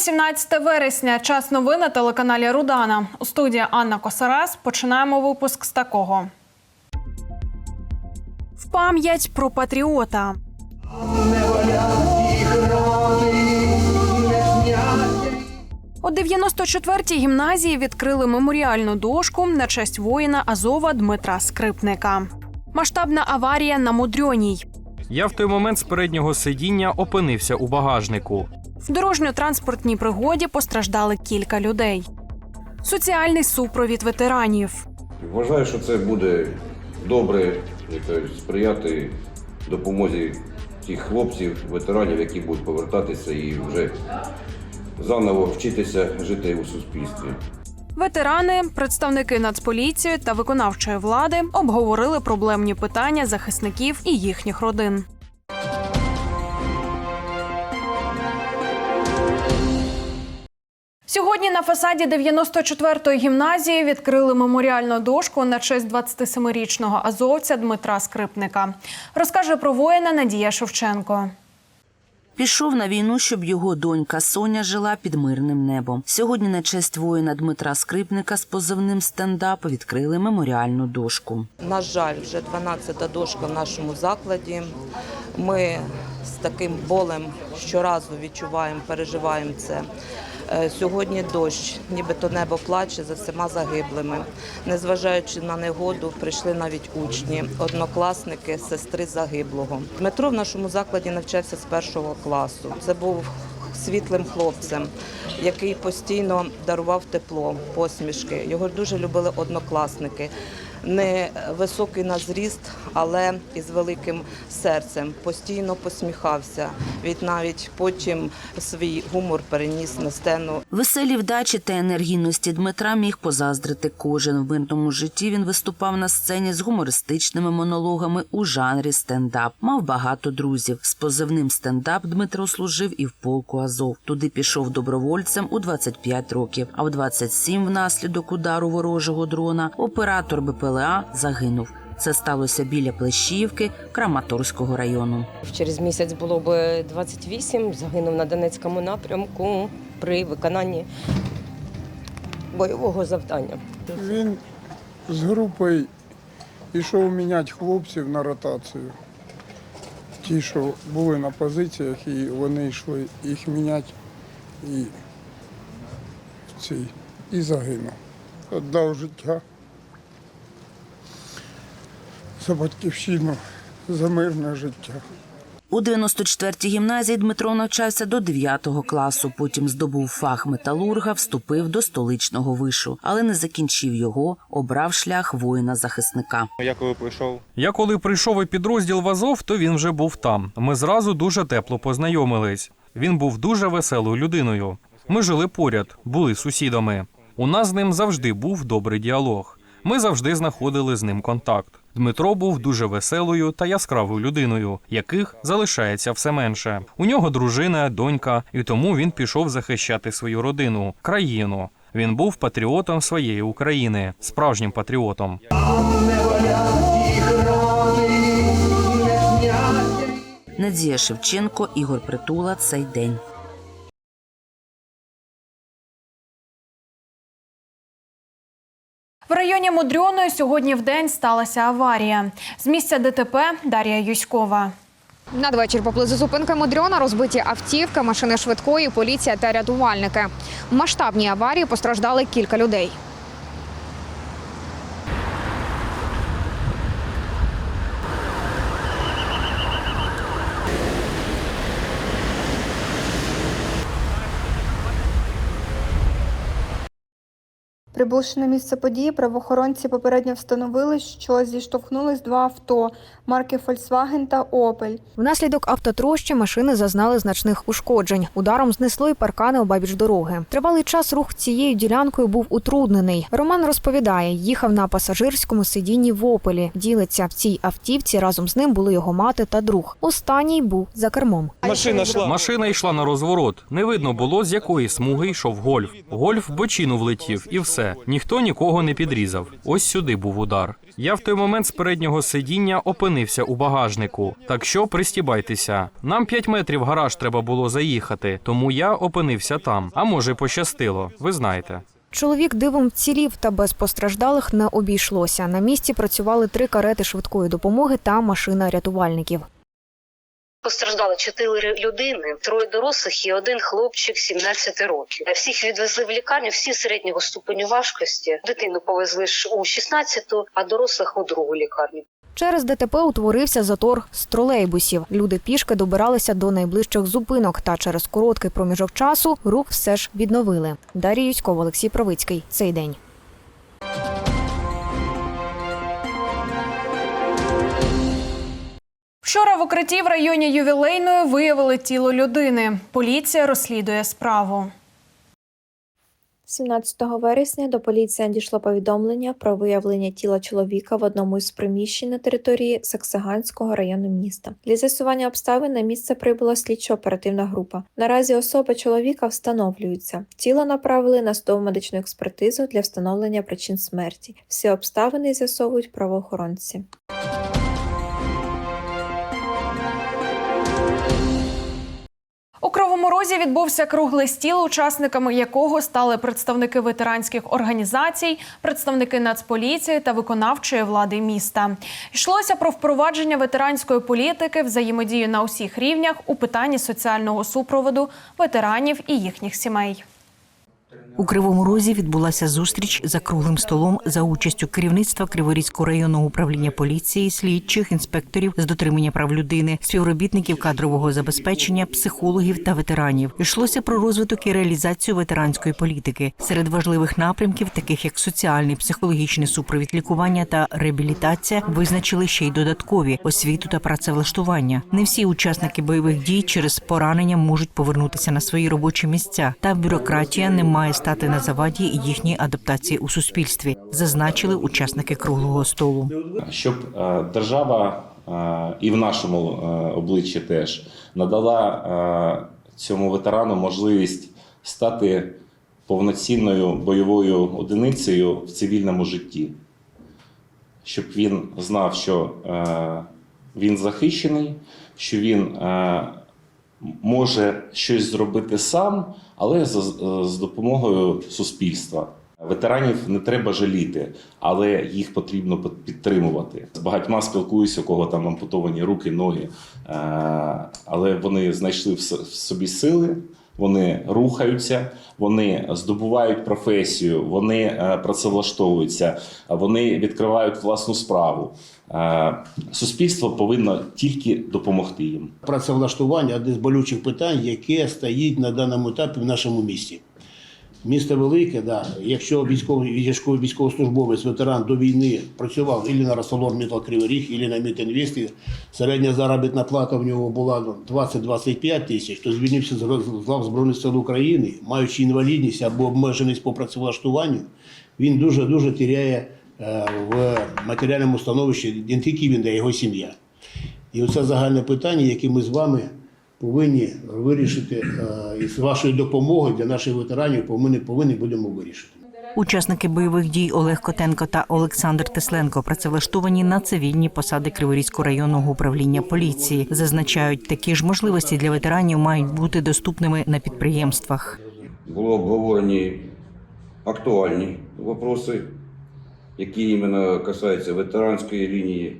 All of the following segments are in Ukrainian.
17 вересня. Час новин на телеканалі Рудана. У студії Анна Косарас. Починаємо випуск з такого. В пам'ять про патріота. У 94-й гімназії відкрили меморіальну дошку на честь воїна Азова Дмитра Скрипника. Масштабна аварія на Мудрьоній. Я в той момент з переднього сидіння опинився у багажнику. В дорожньо-транспортній пригоді постраждали кілька людей. Соціальний супровід ветеранів. Вважаю, що це буде добре сприяти допомозі тих хлопців, ветеранів, які будуть повертатися і вже заново вчитися жити у суспільстві. Ветерани, представники Нацполіції та виконавчої влади обговорили проблемні питання захисників і їхніх родин. Сьогодні на фасаді 94-ї гімназії відкрили меморіальну дошку на честь 27-річного азовця Дмитра Скрипника. Розкаже про воїна Надія Шевченко. Пішов на війну, щоб його донька Соня жила під мирним небом. Сьогодні на честь воїна Дмитра Скрипника з позивним стендап відкрили меморіальну дошку. На жаль, вже 12-та дошка в нашому закладі. Ми з таким болем щоразу відчуваємо, переживаємо це. Е, Сьогодні дощ, нібито небо плаче за всіма загиблими. Незважаючи на негоду, прийшли навіть учні, однокласники, сестри загиблого. Дмитро в нашому закладі навчався з першого класу. Це був світлим хлопцем, який постійно дарував тепло, посмішки. Його дуже любили однокласники. Не високий на зріст, але із великим серцем. Постійно посміхався. Він навіть потім свій гумор переніс на сцену. Веселі вдачі та енергійності Дмитра міг позаздрити кожен. В мирному житті він виступав на сцені з гумористичними монологами у жанрі стендап. Мав багато друзів. З позивним стендап Дмитро служив і в полку Азов. Туди пішов добровольцем у 25 років. А в 27 внаслідок удару ворожого дрона оператор БПЛА загинув. Це сталося біля Плещівки Краматорського району. Через місяць було б 28, загинув на Донецькому напрямку при виконанні бойового завдання. Він з групою йшов міняти хлопців на ротацію. Ті, що були на позиціях, і вони йшли їх міняти і, і загинув. Віддав життя за батьківщину, за мирне життя. У 94-й гімназії Дмитро навчався до 9 класу. Потім здобув фах металурга, вступив до столичного вишу, але не закінчив його, обрав шлях воїна-захисника. Я коли прийшов, Я коли прийшов у підрозділ в Азов, то він вже був там. Ми зразу дуже тепло познайомились. Він був дуже веселою людиною. Ми жили поряд, були сусідами. У нас з ним завжди був добрий діалог. Ми завжди знаходили з ним контакт. Дмитро був дуже веселою та яскравою людиною, яких залишається все менше. У нього дружина, донька, і тому він пішов захищати свою родину, країну. Він був патріотом своєї України, справжнім патріотом. Надія Шевченко, Ігор Притула. Цей день. В районі Мудрьоної сьогодні в день сталася аварія. З місця ДТП Дар'я Юськова. Надвечір поблизу зупинки Мудрьона розбиті автівки, машини швидкої, поліція та рятувальники. В масштабній аварії постраждали кілька людей. Прибувши на місце події, правоохоронці попередньо встановили, що зіштовхнулись два авто марки Volkswagen та Opel. Внаслідок автотрощі машини зазнали значних ушкоджень. Ударом знесло і паркани обабіч дороги. Тривалий час рух цією ділянкою був утруднений. Роман розповідає, їхав на пасажирському сидінні в Опелі. Ділиться в цій автівці. Разом з ним були його мати та друг. Останній був за кермом. машина йшла. Машина йшла на розворот. Не видно було, з якої смуги йшов гольф. Гольф в бочину влетів, і все. Ніхто нікого не підрізав. Ось сюди був удар. Я в той момент з переднього сидіння опинився у багажнику. Так що пристібайтеся. Нам 5 метрів гараж треба було заїхати, тому я опинився там. А може, пощастило, ви знаєте. Чоловік дивом вцілів та без постраждалих не обійшлося. На місці працювали три карети швидкої допомоги та машина рятувальників. Постраждали чотири людини, троє дорослих і один хлопчик 17 років. Всіх відвезли в лікарню, всі середнього ступеню важкості. Дитину повезли ж у 16-ту, а дорослих у другу лікарню. Через ДТП утворився затор з тролейбусів. Люди пішки добиралися до найближчих зупинок, та через короткий проміжок часу рух все ж відновили. Дар'я Юськова, Олексій Провицький. Цей день. Вчора в укритті в районі ювілейної виявили тіло людини. Поліція розслідує справу. 17 вересня до поліції надійшло повідомлення про виявлення тіла чоловіка в одному із приміщень на території Саксаганського району міста. Для з'ясування обставин на місце прибула слідчо-оперативна група. Наразі особа чоловіка встановлюється. Тіло направили на судову медичну експертизу для встановлення причин смерті. Всі обставини з'ясовують правоохоронці. У Кривому Розі відбувся круглий стіл, учасниками якого стали представники ветеранських організацій, представники Нацполіції та виконавчої влади міста. Йшлося про впровадження ветеранської політики, взаємодію на усіх рівнях у питанні соціального супроводу ветеранів і їхніх сімей. У Кривому Розі відбулася зустріч за круглим столом за участю керівництва Криворізького районного управління поліції, слідчих, інспекторів з дотримання прав людини, співробітників кадрового забезпечення, психологів та ветеранів. Йшлося про розвиток і реалізацію ветеранської політики серед важливих напрямків, таких як соціальний, психологічний супровід лікування та реабілітація, визначили ще й додаткові освіту та працевлаштування. Не всі учасники бойових дій через поранення можуть повернутися на свої робочі місця, та бюрократія не має стати на заваді їхній адаптації у суспільстві, зазначили учасники круглого столу. щоб е, держава е, і в нашому е, обличчі теж надала цьому ветерану можливість стати повноцінною бойовою одиницею в цивільному житті, щоб він знав, що він захищений, що він може щось зробити сам, але з, з допомогою суспільства. Ветеранів не треба жаліти, але їх потрібно підтримувати. З багатьма спілкуюся, у кого там ампутовані руки, ноги, е, але вони знайшли в собі сили. Вони рухаються, вони здобувають професію, вони е, працевлаштовуються, вони відкривають власну справу. Е, Суспільство повинно тільки допомогти їм. Працевлаштування одне з болючих питань, яке стоїть на даному етапі в нашому місті. Місто велике, да. якщо військовий військовослужбовець, ветеран до війни працював і на Росолор Метал Кривий Ріг, і на Мітінвесті, середня заробітна плата в нього була ну, 20-25 тисяч, то звільнився з лав Збройних сил України, маючи інвалідність або обмеженість по працевлаштуванню, він дуже-дуже тіряє е, в матеріальному становищі не тільки він, а його сім'я. І оце загальне питання, яке ми з вами повинні вирішити е, і з вашою допомогою для наших ветеранів повинні, повинні будемо вирішити. Учасники бойових дій Олег Котенко та Олександр Тесленко працевлаштовані на цивільні посади Криворізького районного управління поліції. Зазначають, такі ж можливості для ветеранів мають бути доступними на підприємствах. Було обговорені актуальні вопроси, які іменно касаються ветеранської лінії.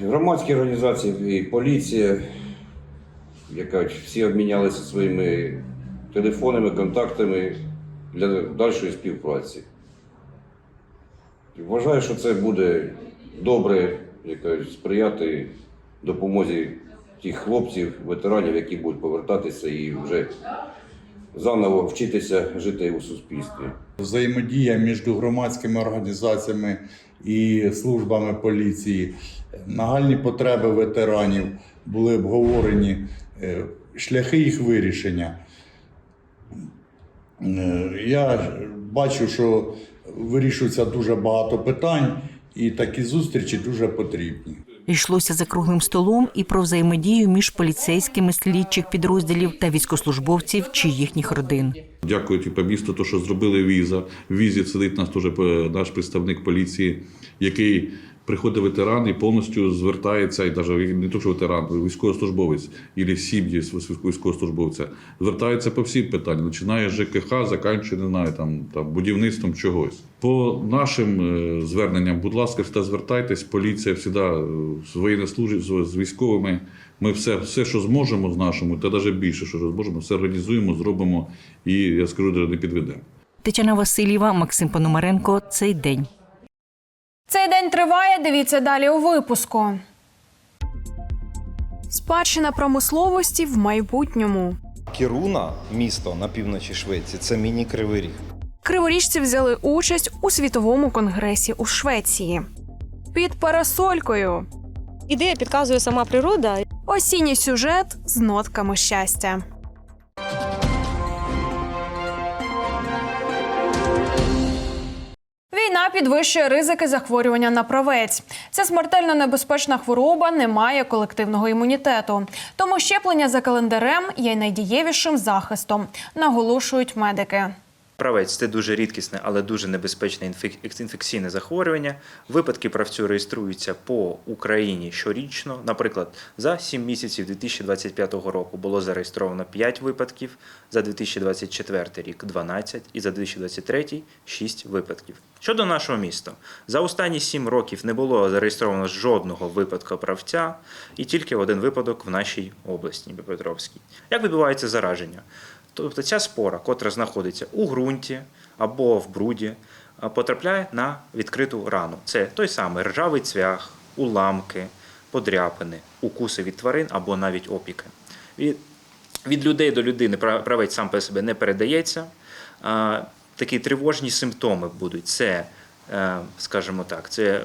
Громадські організації і поліція, яка всі обмінялися своїми телефонами, контактами для дальшої співпраці. Вважаю, що це буде добре яка, сприяти допомозі тих хлопців, ветеранів, які будуть повертатися і вже заново вчитися жити у суспільстві. Взаємодія між громадськими організаціями і службами поліції, нагальні потреби ветеранів були обговорені, шляхи їх вирішення. Е, Я бачу, що вирішується дуже багато питань, і такі зустрічі дуже потрібні. Йшлося за круглим столом і про взаємодію між поліцейськими слідчих підрозділів та військослужбовців чи їхніх родин. Дякую по місту, то що зробили віза. В візі сидить нас теж е, наш представник поліції, який приходить ветеран і повністю звертається, і навіть не то, що ветеран, військовослужбовець або сім'ї військовослужбовця, звертається по всім питанням, починає ЖКХ, закінчує, не знаю, там, там будівництвом чогось. По нашим е, зверненням, будь ласка, всегда звертайтесь, поліція завжди е, з воєннослужб, з, військовими. Ми все, все, що зможемо з нашому, та навіть більше, що зможемо, все організуємо, зробимо і я скажу, не підведемо. Тетяна Васильєва, Максим Пономаренко. Цей день. Цей день триває. Дивіться далі у випуску. Спадщина промисловості в майбутньому. Кіруна, місто на півночі Швеції, це міні-кривий ріг. Криворіжці взяли участь у світовому конгресі у Швеції. Під парасолькою. Ідея підказує сама природа. Осінній сюжет з нотками щастя. Війна підвищує ризики захворювання на правець. Ця смертельно небезпечна хвороба не має колективного імунітету. Тому щеплення за календарем є найдієвішим захистом, наголошують медики. Правець це дуже рідкісне, але дуже небезпечне інфекційне захворювання. Випадки правцю реєструються по Україні щорічно. Наприклад, за 7 місяців 2025 року було зареєстровано 5 випадків, за 2024 рік 12 і за 2023 6 випадків. Щодо нашого міста, за останні 7 років не було зареєстровано жодного випадку правця і тільки один випадок в нашій області Дніпропетровській. Як відбувається зараження? Тобто ця спора, котра знаходиться у ґрунті або в бруді, потрапляє на відкриту рану. Це той самий ржавий цвях, уламки, подряпини, укуси від тварин або навіть опіки. Від, від людей до людини пра- правець сам по себе не передається. А, Такі тривожні симптоми будуть. Це, е, скажімо так, це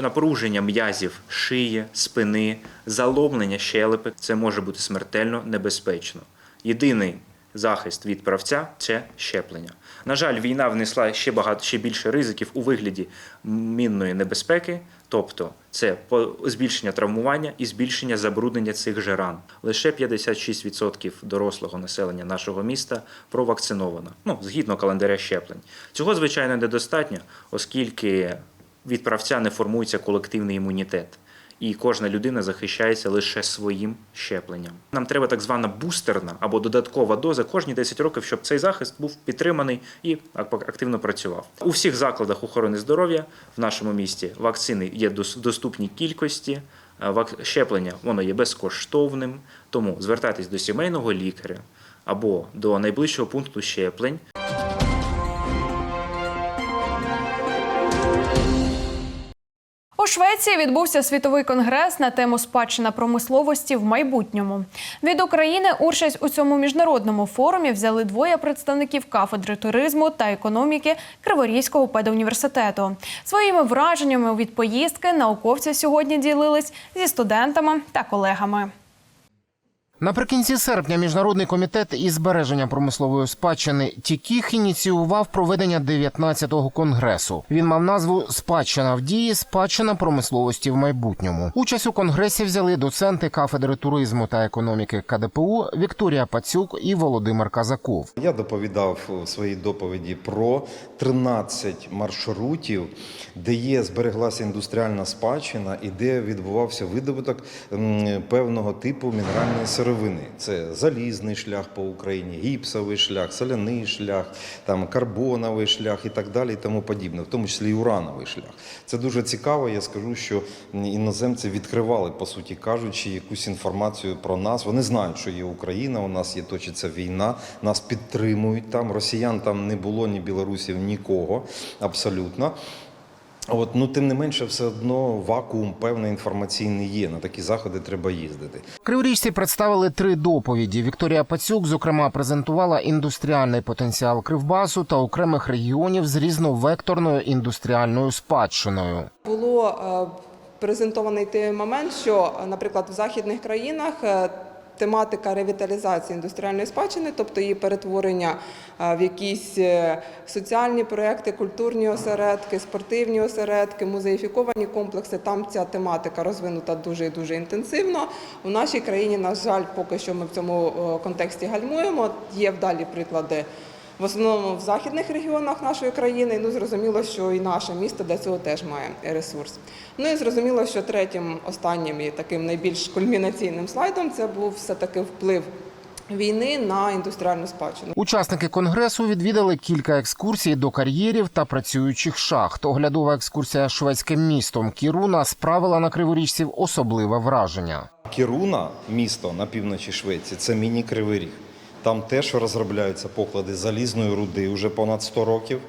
напруження м'язів шиї, спини, заломлення щелепи. Це може бути смертельно небезпечно. Єдиний захист від правця це щеплення. На жаль, війна внесла ще багато ще більше ризиків у вигляді мінної небезпеки, тобто це збільшення травмування і збільшення забруднення цих же ран. Лише 56% дорослого населення нашого міста провакциновано, ну згідно календаря щеплень. Цього звичайно недостатньо, оскільки від правця не формується колективний імунітет і кожна людина захищається лише своїм щепленням. Нам треба так звана бустерна або додаткова доза кожні 10 років, щоб цей захист був підтриманий і активно працював. У всіх закладах охорони здоров'я в нашому місті вакцини є дос- в доступній кількості. Щеплення воно є безкоштовним, тому звертайтесь до сімейного лікаря або до найближчого пункту щеплень. У Швеції відбувся світовий конгрес на тему спадщина промисловості в майбутньому. Від України участь у цьому міжнародному форумі взяли двоє представників кафедри туризму та економіки Криворізького педуніверситету. Своїми враженнями від поїздки науковці сьогодні ділились зі студентами та колегами. Наприкінці серпня міжнародний комітет із збереження промислової спадщини Тікіх ініціював проведення 19-го конгресу. Він мав назву Спадщина в дії, спадщина промисловості в майбутньому. Участь у конгресі взяли доценти кафедри туризму та економіки КДПУ Вікторія Пацюк і Володимир Казаков. Я доповідав у своїй доповіді про 13 маршрутів, де є збереглася індустріальна спадщина і де відбувався видобуток певного типу мінеральної сировини. Це залізний шлях по Україні, гіпсовий шлях, соляний шлях, там карбоновий шлях і так далі, і тому подібне, в тому числі і урановий шлях. Це дуже цікаво. Я скажу, що іноземці відкривали, по суті кажучи, якусь інформацію про нас. Вони знають, що є Україна, у нас є точиться війна, нас підтримують там. Росіян там не було, ні білорусів, нікого абсолютно. От, ну тим не менше, все одно вакуум певний інформаційний є. На такі заходи треба їздити. Криворіжці представили три доповіді. Вікторія Пацюк, зокрема, презентувала індустріальний потенціал Кривбасу та окремих регіонів з різновекторною індустріальною спадщиною. Було е, презентований той момент, що, наприклад, в західних країнах е, тематика ревіталізації індустріальної спадщини, тобто її перетворення е, в якісь е, соціальні проекти, культурні осередки, спортивні осередки, музеїфіковані комплекси. Там ця тематика розвинута дуже і дуже інтенсивно. У нашій країні, на жаль, поки що ми в цьому е, контексті гальмуємо. Є вдалі приклади. В основному в західних регіонах нашої країни, ну зрозуміло, що і наше місто для цього теж має ресурс. Ну і зрозуміло, що третім, останнім і таким найбільш кульмінаційним слайдом це був все-таки вплив війни на індустріальну спадщину. Учасники конгресу відвідали кілька екскурсій до кар'єрів та працюючих шахт. Оглядова екскурсія шведським містом Кіруна справила на криворіжців особливе враження. Кіруна, місто на півночі Швеції, це міні-кривий ріг. Там теж розробляються поклади залізної руди вже понад 100 років.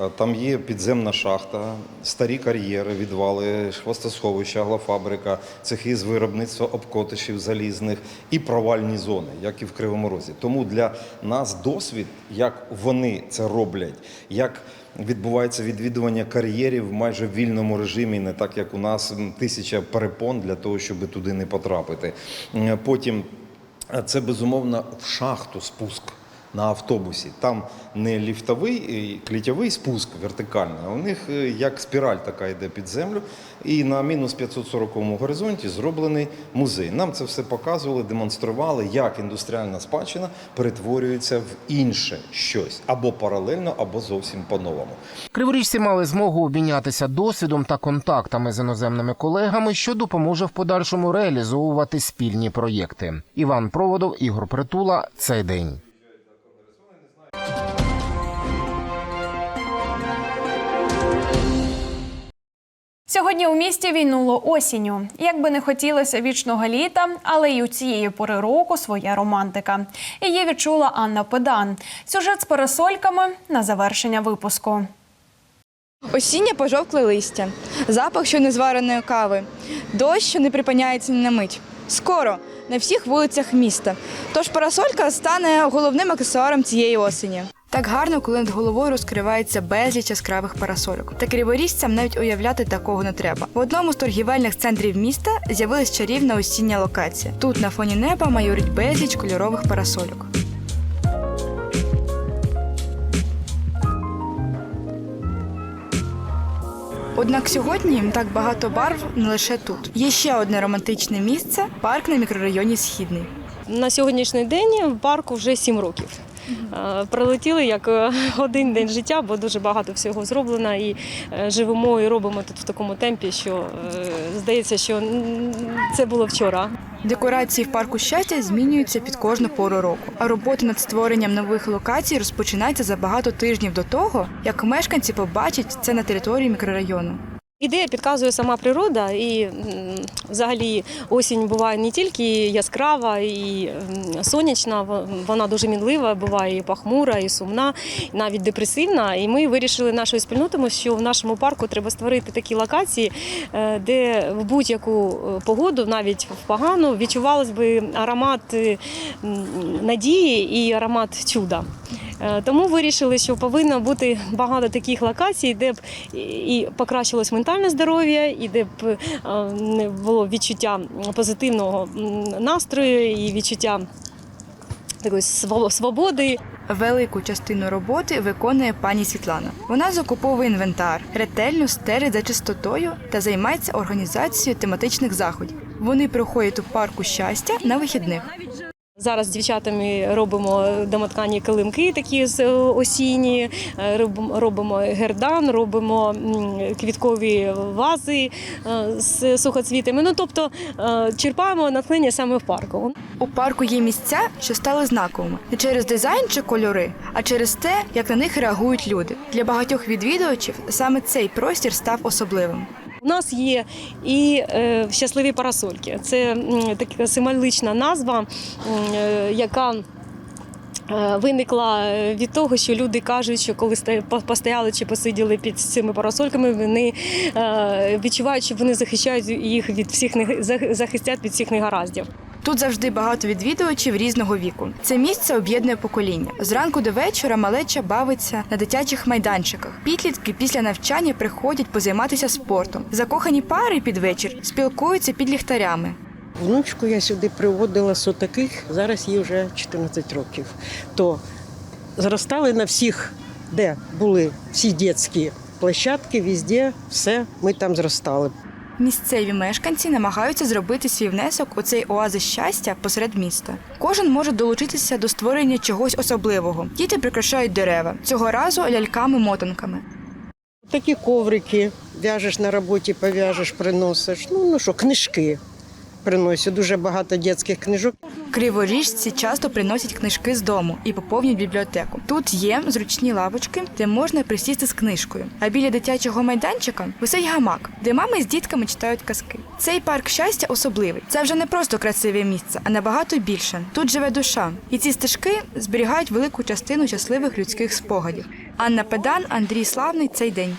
Е, Там є підземна шахта, старі кар'єри, відвали, хвостосховища, аглофабрика, цехи з виробництва обкотишів залізних і провальні зони, як і в Кривому Розі. Тому для нас досвід, як вони це роблять, як відбувається відвідування кар'єрів майже в вільному режимі, не так як у нас тисяча перепон для того, щоб туди не потрапити. Потім а Це безумовно в шахту спуск на автобусі. Там не ліфтовий клітєвий спуск вертикальний, а у них е, як спіраль така йде під землю. І на мінус 540 горизонті зроблений музей. Нам це все показували, демонстрували, як індустріальна спадщина перетворюється в інше щось або паралельно, або зовсім по-новому. Криворіжці мали змогу обмінятися досвідом та контактами з іноземними колегами, що допоможе в подальшому реалізовувати спільні проєкти. Іван Проводов, Ігор Притула. Цей день. Сьогодні у місті війнуло осінню. Як би не хотілося вічного літа, але й у цієї пори року своя романтика. Її відчула Анна Педан. Сюжет з парасольками на завершення випуску. Осіннє пожовкле листя, запах ще незвареної кави, дощ, що не припиняється ні на мить. Скоро на всіх вулицях міста. Тож парасолька стане головним аксесуаром цієї осені. Так гарно, коли над головою розкривається безліч яскравих парасольок. Та криворіжцям навіть уявляти такого не треба. В одному з торгівельних центрів міста з'явилась чарівна осіння локація. Тут на фоні неба майорить безліч кольорових парасольок. Однак сьогодні так багато барв не лише тут. Є ще одне романтичне місце парк на мікрорайоні Східний. На сьогоднішній день в парку вже сім років. Е, Пролетіли як е, один день життя, бо дуже багато всього зроблено і е, живемо і робимо тут в такому темпі, що здається, що це було вчора. Декорації в парку щастя змінюються під кожну пору року. А робота над створенням нових локацій розпочинається за багато тижнів до того, як мешканці побачать це на території мікрорайону. Ідея підказує сама природа, і взагалі осінь буває не тільки яскрава і сонячна, вона дуже мінлива, буває і похмура, і сумна, і навіть депресивна. І ми вирішили нашою спільнотою, що в нашому парку треба створити такі локації, е, де в будь-яку е, погоду, навіть в погану, відчувалось би аромат е, надії і аромат чуда. Тому вирішили, що повинно бути багато таких локацій, де б і- покращилось ментальне здоров'я, і де б не було відчуття позитивного настрою і відчуття такої свободи. Велику частину роботи виконує пані Світлана. Вона закуповує інвентар, ретельно стерить за чистотою та займається організацією тематичних заходів. Вони проходять у парку щастя на вихідних. Зараз з дівчатами робимо домоткані килимки, такі з е, осінні, е, робимо- гердан, робимо квіткові вази е, з сухоцвітами. Ну тобто черпаємо натхнення саме в парку. У парку є місця, що стали знаковими не через дизайн чи кольори, а через те, як на них реагують люди. Для багатьох відвідувачів саме цей простір став особливим. У нас є і е, щасливі парасольки. Це така символічна назва, е, яка. е, Виникла від того, що люди кажуть, що коли постояли чи посиділи під цими парасольками, вони відчувають, що вони захищають їх від всіх захистять від всіх негараздів. Тут завжди багато відвідувачів різного віку. Це місце об'єднує покоління. Зранку до вечора малеча бавиться на дитячих майданчиках. Підлітки після навчання приходять позайматися спортом. Закохані пари під вечір спілкуються під ліхтарями. Внучку я сюди приводила з отаких, зараз їй вже 14 років. То зростали на всіх, де були всі дитячі площадки, везде, все, ми там зростали. Місцеві мешканці намагаються зробити свій внесок у цей оазис щастя посеред міста. Кожен може долучитися до створення чогось особливого. Діти прикрашають дерева цього разу ляльками-мотанками. Такі коврики в'яжеш на роботі, пов'яжеш, приносиш. Ну, ну що, книжки приносять. Дуже багато дитячих книжок. Криворіжці часто приносять книжки з дому і поповнюють бібліотеку. Тут є зручні лавочки, де можна присісти з книжкою. А біля дитячого майданчика висить гамак, де мами з дітками читають казки. Цей парк щастя особливий. Це вже не просто красиве місце, а набагато більше. Тут живе душа, і ці стежки зберігають велику частину щасливих людських спогадів. Анна Педан, Андрій Славний. Цей день.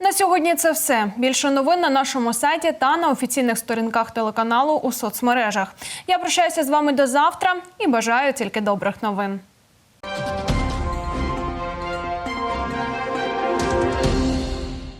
На сьогодні це все. Більше новин на нашому сайті та на офіційних сторінках телеканалу у соцмережах. Я прощаюся з вами до завтра і бажаю тільки добрих новин.